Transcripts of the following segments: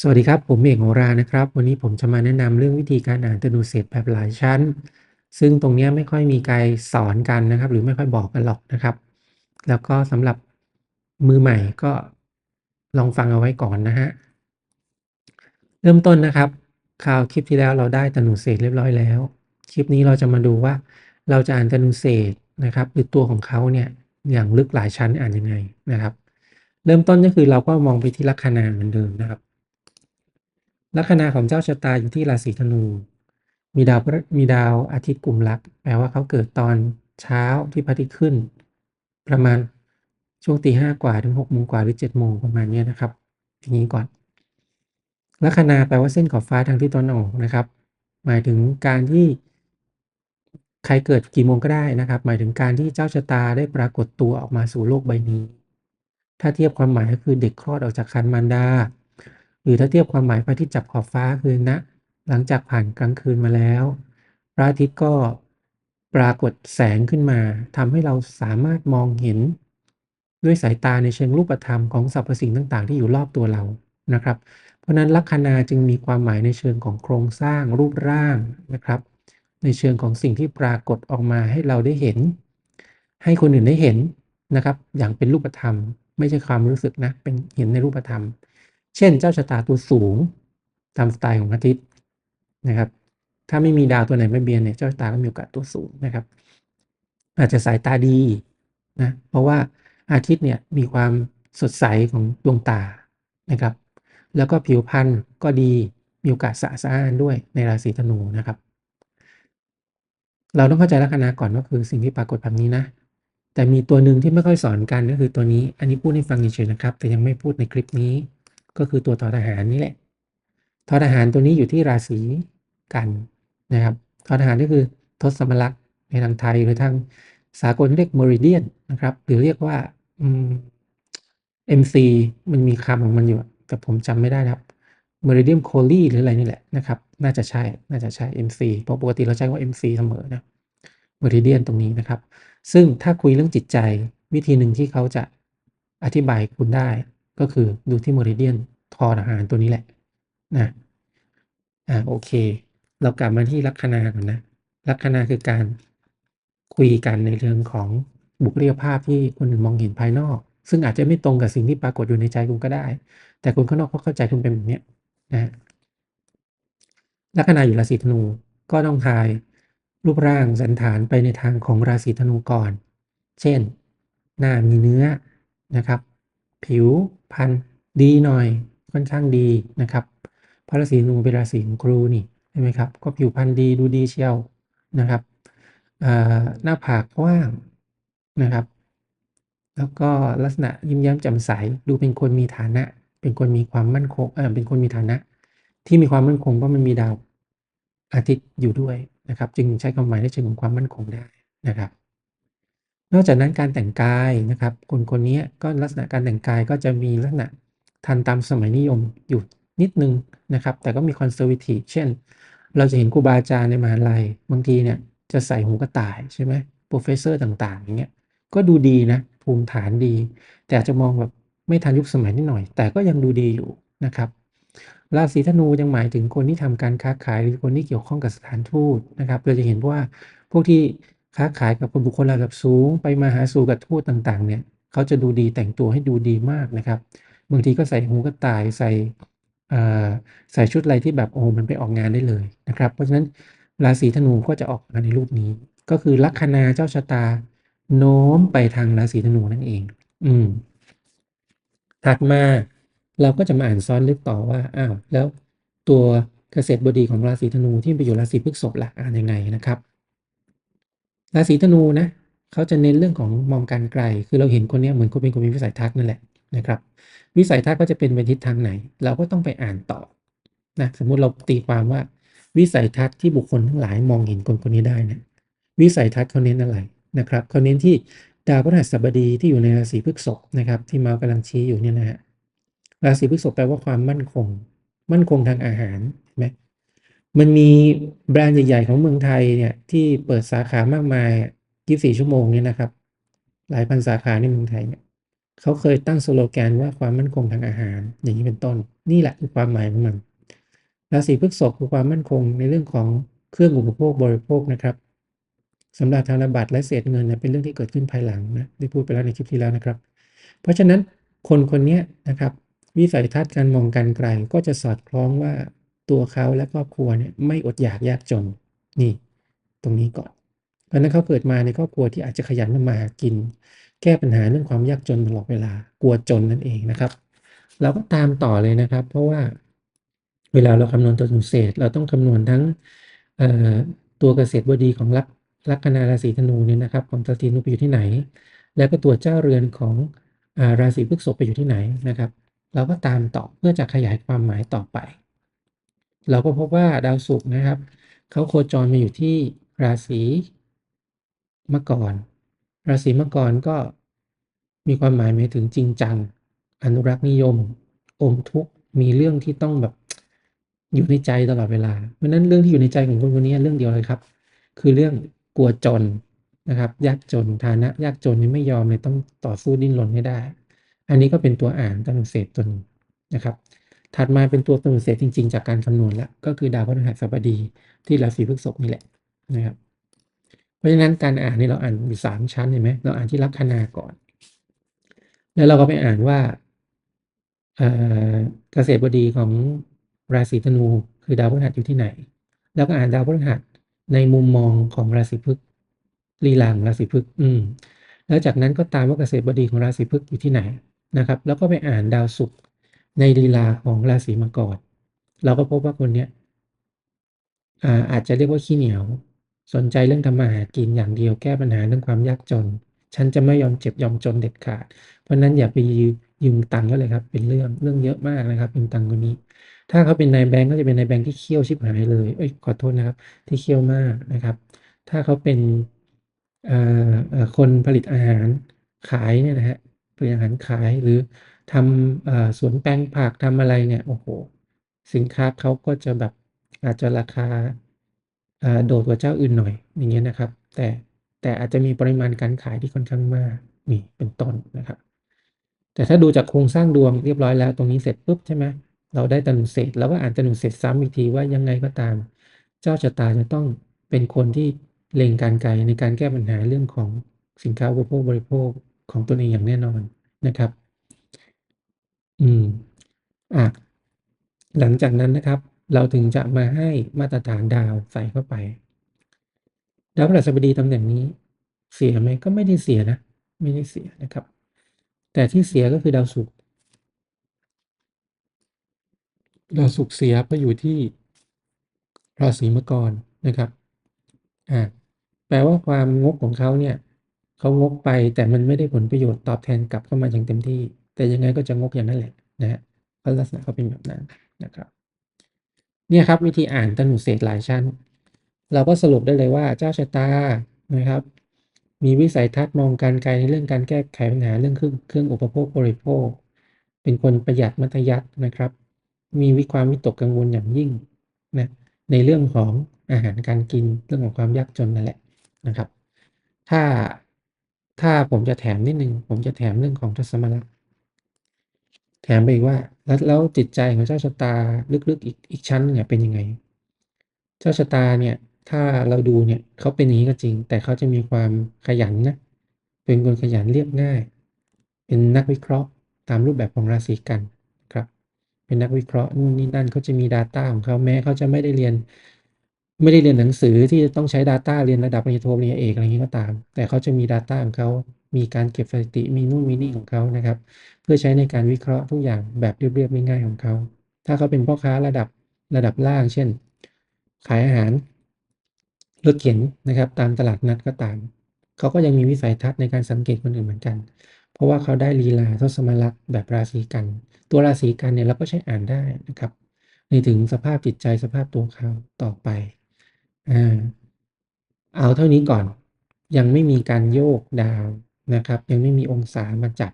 สวัสดีครับ ผมเอกโหรานะครับ วันนี้ผมจะมาแนะนำเรื่องวิธีการอ่านธนูเศษแบบหลายชั้น ซึ่งตรงนี้ไม่ค่อยมีใครสอนกันนะครับ หรือไม่ค่อยบอกกันหรอกนะครับ แล้วก็สำหรับมือใหม่ก็ลองฟังเอาไว้ก่อนนะฮะเริ่มต้นนะครับคราวคลิปที่แล้วเราได้ธนูเศษเรียบร้อยแล้ว คลิปนี้เราจะมาดูว่า เราจะอ่านธนูเศษนะครับ หรือตัวของเขาเนี่ยอย่างลึกหลายชั้นอ่านยังไงนะครับ เริ่มต้นก็คือเราก็มองไปที่ลัคนาเหมือนเดิมนะครับ ลัคนาของเจ้าชะตาอยู่ที่ราศีธนู มีดาวมีดาวอาทิตย์กลุ่มลักแปลว่าเขาเกิดตอนเช้าที่พระอาทิตย์ขึ้น ประมาณช่วงตีห้ากว่าถึงหกโมงกว่าหรือเจ็ดโมงประมาณเนี้ยนะครับ ทีนี้ก่อนลัคนาแปลว่าเส้นขอบฟ้าทางที่ตะวันออกนะครับ หมายถึงการที่ใครเกิดกี่โมงก็ได้นะครับ หมายถึงการที่เจ้าชะตาได้ปรากฏตัวออกมาสู่โลกใบนี้ ถ้าเทียบความหมายก็คือเด็กคลอดออกจากครรภ์มารดา หรือถ้าเทียบความหมายพระอาทิตย์จับขอบฟ้าคือณหลังจากผ่านกลางคืนมาแล้ว พระอาทิตย์ก็ปรากฏแสงขึ้นมาทำให้เราสามารถมองเห็น ด้วยสายตาในเชิงรูปธรรมของสรรพสิ่งต่าง ๆ ที่อยู่รอบตัวเรานะครับ เพราะฉะนั้นลัคนาจึงมีความหมายในเชิงของโครงสร้างรูปร่างนะครับ ในเชิงของสิ่งที่ปรากฏออกมาให้เราได้เห็น ให้คนอื่นได้เห็นนะครับ อย่างเป็นรูปธรรม ไม่ใช่ความรู้สึกนะเป็นเห็นในรูปธรรม เช่นเจ้าชะตาตัวสูงตามสไตล์ของอาทิตย์นะครับ ถ้าไม่มีดาวตัวไหนมาเบียนเนี่ยเจ้าชะตาก็มีโอกาสตัวสูงนะครับ อาจจะสายตาดีนะเพราะว่าอาทิตย์เนี่ยมีความสดใสของดวงตานะครับ แล้วก็ผิวพรรณก็ดีมีโอกาสสะสะอ้านด้วยในราศีธนูนะครับ เราต้องเข้าใจลัคนาก่อนว่าคือสิ่งที่ปรากฏแบบนี้นะแต่มีตัวหนึ่งที่ไม่ค่อยสอนกันก็คือตัวนี้ อันนี้พูดให้ฟังเฉยๆนะครับ แต่ยังไม่พูดในคลิปนี้ ก็คือตัวทอทหารนี่แหละทอทหารตัวนี้อยู่ที่ราศีกันนะครับทอทหารก็คือทศมลักษ์ในทางไทยหรือทางสากลเรียกมริเดียนนะครับ หรือเรียกว่าอืม MC มันมีคำของมันอยู่ แต่ผมจำไม่ได้นะครับ Meridian c o l y หรืออะไรนี่แหละนะครับ น่าจะใช่ น่าจะใช่ MC เพราะปกติเราใช้ว่า MC เสมอนะ Meridian ตรงนี้นะครับ ซึ่งถ้าคุยเรื่องจิตใจวิธีหนึ่งที่เขาจะอธิบายคุณได้ ก็คือดูที่ Meridian ทอทหารตัวนี้แหละนะอ่าโอเค เรากลับมาที่ลัคนาก่อนนะลัคนาคือการคุยกันในเรื่องของบุคลิกภาพที่คนอื่นมองเห็นภายนอก ซึ่งอาจจะไม่ตรงกับสิ่งที่ปรากฏอยู่ในใจคุณก็ได้ แต่คนข้างนอกเขาเข้าใจคุณเป็นแบบนี้นะลัคนาอยู่ราศีธนูก็ต้องทายรูปร่างสันฐานไปในทางของราศีธนูก่อน เช่น หน้ามีเนื้อนะครับ ผิวพรรณดีหน่อยค่อนข้างดีนะครับพระราศีธนูเป็นราศีของครูนี่ใช่ไหมครับก็ผิวพรรณดีดูดีเชียวนะครับหน้าผากกว้างนะครับ แล้วก็ลักษณะยิ้มแย้มแจ่มใสดูเป็นคนมีฐานะ เป็นคนมีความมั่นคงเออเป็นคนมีฐานะ ที่มีความมั่นคงเพราะมันมีดาวอาทิตย์อยู่ด้วยนะครับ จึงใช้ความหมายในเชิงของความมั่นคงได้นะครับ นอกจากนั้นการแต่งกายนะครับ คนคนนี้ก็ลักษณะการแต่งกายก็จะมีลักษณะทันตามสมัยนิยมอยู่นิดนึงนะครับ แต่ก็มีคอนเซอร์วทีฟเช่น เราจะเห็นครูบาอาจารย์ในมหาลัย บางทีเนี่ยจะใส่หูกระต่ายใช่ไหมโปรเฟสเซอร์ต่างๆอย่างเงี้ยก็ดูดีนะ ภูมิฐานดี แต่อาจจะมองแบบไม่ทันยุคสมัยนิดหน่อย แต่ก็ยังดูดีอยู่นะครับราศีธนูยังหมายถึงคนที่ทำการค้าขายหรือคนที่เกี่ยวข้องกับสถานทูตนะครับ เราจะเห็นว่าพวกที่ ค้าขายกับคนบุคคลระดับสูง ไปมาหาสู่กับทูตต่างๆ เนี่ยเขาจะดูดีแต่งตัวให้ดูดีมากนะครับ บางทีก็ใส่หูกระต่ายใส่ใส่ชุดอะไรที่แบบโอ้มันไปออกงานได้เลยนะครับ เพราะฉะนั้นราศีธนูก็จะออกมาในรูปนี้ ก็คือลัคนาเจ้าชะตา โน้มไปทางราศีธนูนั่นเอง อืมถัดมาเราก็จะมาอ่านซ้อนลึกต่อว่าอ้าวแล้วตัวเกษตรบดีของราศีธนูที่ไปอยู่ราศีพฤษภล่ะอ่านยังไงนะครับ ราศีธนูนะเขาจะเน้นเรื่องของมองการไกล คือเราเห็นคนนี้เหมือนคนเป็นคนมีวิสัยทัศน์นั่นแหละนะครับ วิสัยทัศน์ก็จะเป็นไปทิศทางไหน เราก็ต้องไปอ่านต่อนะสมมุติเราตีความว่า วิสัยทัศน์ที่บุคคลทั้งหลายมองเห็นคนคนนี้ได้นะวิสัยทัศน์เขาเน้นอะไรนะครับเขาเน้นที่ดาวพฤหัสบดีที่อยู่ในราศีพฤษภนะครับ ที่มากำลังชี้อยู่เนี่ยนะฮะราศีพฤษภแปลว่าความมั่นคง มั่นคงทางอาหารเห็นไหม มันมีแบรนด์ใหญ่ๆของเมืองไทยเนี่ยที่เปิดสาขามากมาย 24 ชั่วโมงเนี่ยนะครับ หลายพันสาขาในเมืองไทยเนี่ยเขาเคยตั้งสโลแกนว่าความมั่นคงทางอาหาร อย่างนี้เป็นต้น นี่แหละคือความหมายของมันราศีพฤษภคือความมั่นคงในเรื่องของเครื่องอุปโภคบริโภคนะครับสำหรับธนบัตรและเศษเงินเนี่ยเป็นเรื่องที่เกิดขึ้นภายหลังนะได้พูดไปแล้วในคลิปที่แล้วนะครับ เพราะฉะนั้นคนคนนี้นะครับ วิสัยทัศน์การมองการไกลก็จะสอดคล้องว่า ตัวเขาและครอบครัวเนี่ยไม่อดอยากยากจนนี่ ตรงนี้ก่อนเพราะนั้นเขาเกิดมาในครอบครัวที่อาจจะขยันมาหากิน แก้ปัญหาเรื่องความยากจนตลอดเวลากลัวจนนั่นเองนะครับ เราก็ตามต่อเลยนะครับ เพราะว่าเวลาเราคำนวณตัวสุเศษเราต้องคำนวณทั้งตัวเกษตรบดีของลักลัคนาราศีธนูเนี่ยนะครับ ของตาตีนุไปอยู่ที่ไหน แล้วก็ตัวเจ้าเรือนของอราศีพฤษภไปอยู่ที่ไหนนะครับ เราก็ตามต่อเพื่อจะขยายความหมายต่อไป เราก็พบว่าดาวศุกร์นะครับเขาโคจรมาอยู่ที่ราศีมังกรราศีมังกรก็มีความหมายหมายถึงจริงจัง อนุรักษ์นิยม อมทุกมีเรื่องที่ต้องแบบอยู่ในใจตลอดเวลา เพราะนั้นเรื่องที่อยู่ในใจของคนคนนี้เรื่องเดียวเลยครับ คือเรื่องกลัวจนนะครับ ยากจนฐานะ ยากจนนี่ไม่ยอมเลยต้องต่อสู้ดิ้นรนให้ได้ อันนี้ก็เป็นตัวอ่านตำแหน่งเศษตนนะครับ ถัดมาเป็นตัวตำแหน่งเศษจริง ๆ จากการคำนวณแล้วก็คือดาวพฤหัสบดีที่ราศีพฤษภนี่แหละนะครับ เพราะฉะนั้นการอ่านนี่เราอ่านอยู่สามชั้นเห็นไหมเราอ่านที่ลัคนาก่อน แล้วเราก็ไปอ่านว่าเกษตรบดีของราศีธนูคือดาวพฤหัสอยู่ที่ไหน แล้วก็อ่านดาวพฤหัสในมุมมองของราศีพฤกษ์ลีลางราศีพฤกษ์อืม แล้วจากนั้นก็ตามว่าเกษตรบดีของราศีพฤกษ์อยู่ที่ไหนนะครับ แล้วก็ไปอ่านดาวศุกร์ ในลีลาของราศีมังกรเราก็พบว่าคนเนี้ยอาอาจจะเรียกว่าขี้เหนียว สนใจเรื่องทำมาหากินอย่างเดียวแก้ปัญหาเรื่องความยากจน ฉันจะไม่ยอมเจ็บยอมจนเด็ดขาด เพราะนั้นอย่าไปยืมตังค์ก็เลยครับ เป็นเรื่องเรื่องเยอะมากนะครับยืมตังค์คนนี้ ถ้าเขาเป็นนายแบงก์ก็จะเป็นนายแบงก์ที่เคี่ยวชิบหายเลยเอ้ยขอโทษนะครับ ที่เคี่ยวมากนะครับ ถ้าเขาเป็นคนผลิตอาหารขายเนี่ยนะฮะ ผลิตอาหารขายหรือทำสวนแปลงผักทำอะไรเนี่ยโอ้โหสินค้าเขาก็จะแบบอาจจะราคาโดดกว่าเจ้าอื่นหน่อยอย่างเงี้ยนะครับ แต่แต่อาจจะมีปริมาณการขายที่ค่อนข้างมากนี่เป็นต้นนะครับ แต่ถ้าดูจากโครงสร้างดวงเรียบร้อยแล้วตรงนี้เสร็จปุ๊บใช่ไหมเราได้ตนุเศษแล้วว่าอ่านตนุเศษซ้ำอีกทีว่ายังไงก็ตาม เจ้าชะตาจะต้องเป็นคนที่เล็งการไกลในการแก้ปัญหาเรื่องของสินค้าอุปโภคบริโภค ของตัวเองอย่างแน่นอนนะครับ อืม อะ หลังจากนั้นนะครับ เราถึงจะมาให้มาตรฐานดาวใส่เข้าไป ดาวพฤหัสบดีตำแหน่งนี้ เสียไหมก็ไม่ได้เสียนะ ไม่ได้เสียนะครับ แต่ที่เสียก็คือดาวศุกร์ ดาวศุกร์เสียก็อยู่ที่ราศีมังกรนะครับ อ่า แปลว่าความงกของเขาเนี่ย เขางกไปแต่มันไม่ได้ผลประโยชน์ตอบแทนกลับเข้ามาอย่างเต็มที่ แต่ยังไงก็จะงกอย่างนั้นแหละนะฮะลักษณะเขาเป็นแบบนั้นนะครับเนี่ยครับวิธีอ่านตนุเศษหลายชั้น เราก็สรุปได้เลยว่าเจ้าชะตานะครับ มีวิสัยทัศน์มองการไกลในเรื่องการแก้ไขปัญหาเรื่องเครื่องเครื่องอุปโภคบริโภค เป็นคนประหยัดมัธยัตินะครับ มีวิความวิตกกังวลอย่างยิ่งนะในเรื่องของอาหารการกินเรื่องของความยากจนนั่นแหละนะครับ ถ้า ถ้าผมจะแถมนิดนึง ผมจะแถมเรื่องของทัศมลักษณ์แถมไปอีกว่า แล้วแล้วจิตใจของเจ้าชะตาลึกๆอีกอีกชั้นเนี่ยเป็นยังไง เจ้าชะตาเนี่ย ถ้าเราดูเนี่ยเขาเป็นอย่างนี้ก็จริง แต่เขาจะมีความขยันนะเป็นคนขยันเรียบง่าย เป็นนักวิเคราะห์ตามรูปแบบของราศีกันครับ เป็นนักวิเคราะห์นู่นนี่นั่นเขาจะมี Data ของเขาแม้เขาจะไม่ได้เรียน ไม่ได้เรียนหนังสือที่จะต้องใช้ Data เรียนระดับปริญญาโทปริญญาเอกอะไรอย่างนี้ก็ตาม แต่เขาจะมี Data ของเขา มีการเก็บสถิติ มีนู่นมีนี่ของเขานะครับ เพื่อใช้ในการวิเคราะห์ทุกอย่างแบบเรียบๆง่ายๆของเขา ถ้าเขาเป็นพ่อค้าระดับระดับล่าง เช่น ขายอาหารรถเข็นนะครับ ตามตลาดนัดก็ตาม เขาก็ยังมีวิสัยทัศน์ในการสังเกตคนอื่นเหมือนกัน เพราะว่าเขาได้ลีลาทศมลักษ์แบบราศีกัน ตัวราศีกันเนี่ยเราก็ใช้อ่านได้นะครับ ในถึงสภาพจิตใจสภาพตัวเขาต่อไป อ่าเอาเท่านี้ก่อน ยังไม่มีการโยกดาวนะครับ ยังไม่มีองศามาจับ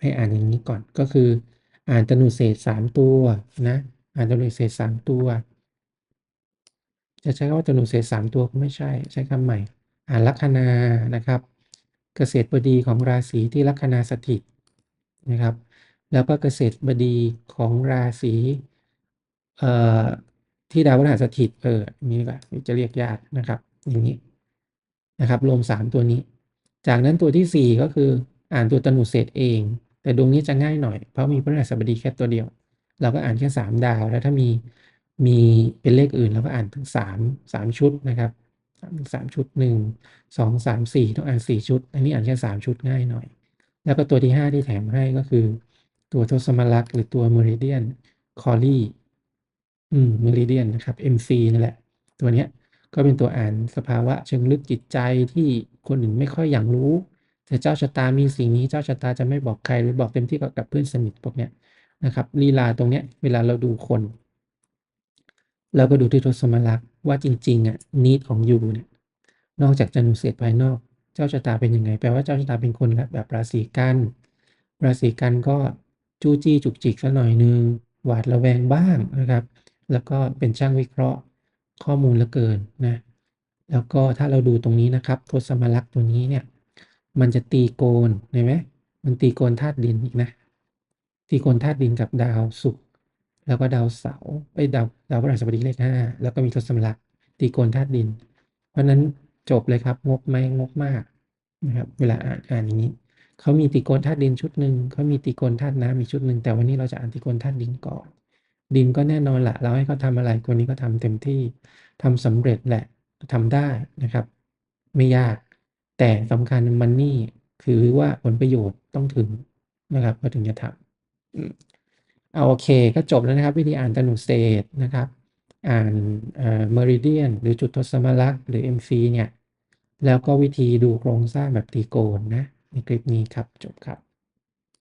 ให้อ่านอย่างนี้ก่อนก็คือ อ่านตนุเศษสามตัวนะ อ่านตนุเศษสามตัว จะใช้คำว่าตนุเศษสามตัวก็ไม่ใช่ ใช้คำใหม่ อ่านลัคนานะครับ เกษตรบดีของราศีที่ลัคนาสถิตนะครับ แล้วก็เกษตรบดีของราศีเอ่อ ที่ดาวพฤหัสสถิต เออนนี้ดีกว่าจะเรียกยากนะครับ อย่างนี้นะครับรวมสามตัวนี้ จากนั้นตัวที่สี่ก็คืออ่านตัวตนุเศษเอง แต่ดวงนี้จะง่ายหน่อย เพราะมีพฤหัสบดีแค่ตัวเดียว เราก็อ่านแค่สามดาว แล้วถ้ามีมีเป็นเลขอื่นเราก็อ่านถึงสามสามชุดนะครับสามชุดหนึ่งสองสามสี่ต้องอ่านสี่ชุด อันนี้อ่านแค่สามชุดง่ายหน่อย แล้วก็ตัวที่ห้าที่แถมให้ก็คือ ตัวทศมลักษ์หรือตัวเมริเดียนคอลี่ อืมเมริเดียนนะครับ MC นั่นแหละ ตัวเนี้ยก็เป็นตัวอ่านสภาวะเชิงลึกจิตใจที่คนอื่นไม่ค่อยอยากรู้ แต่เจ้าชะตามีสิ่งนี้เจ้าชะตาจะไม่บอกใครหรือบอกเต็มที่กับกบเพื่อนสนิทพวกเนี้ยนะครับลีลาตรงเนี้ยเวลาเราดูคนเราก็ดูที่ทศมลักษ์ว่าจริงๆอะนิดของยูเนี่ยนอกจากจะนุเศษภายนอก เจ้าชะตาเป็นยังไง แปลว่าเจ้าชะตาเป็นคนแบบราศีกันราศีกันก็จู้จี้จุกจิกสักหน่อยนึงหวาดระแวงบ้างนะครับ แล้วก็เป็นช่างวิเคราะห์ข้อมูลเหลือเกินนะแล้วก็ถ้าเราดูตรงนี้นะครับทศมลักษณ์ตัวนี้เนี่ยมันจะตีโกนเห็นไหมมันตีโกนธาตุดินอีกนะตีโกนธาตุดินกับดาวศุกร์แล้วก็ดาวเสาร์ไปดาวดาวพฤหัสบดีเลขห้าแล้วก็มีทศมลักษณ์ตีโกนธาตุดิน เพราะนั้นจบเลยครับงกไหมงกมากนะครับเวลาอ่านอ่านอย่างนี้เขามีตีโกนธาตุดินชุดหนึ่งเขามีตีโกนธาตุน้ำอีกชุดหนึ่งแต่วันนี้เราจะอ่านตีโกนธาตุดินก่อน ดินก็แน่นอนแหละเราให้เขาทำอะไรคนนี้ก็ทำเต็มที่ทำสำเร็จแหละทำได้นะครับ ไม่ยาก แต่สำคัญมันนี่คือว่าผลประโยชน์ต้องถึงนะครับก็ถึงจะทำเอาโอเคก็จบแล้วนะครับ วิธีอ่านตนุเศษนะครับ อ่านเอ่อเมริเดียนหรือจุดทศมลักษณ์หรือ MC เนี่ยแล้วก็วิธีดูโครงสร้างแบบตรีโกณนะในคลิปนี้ครับจบครับ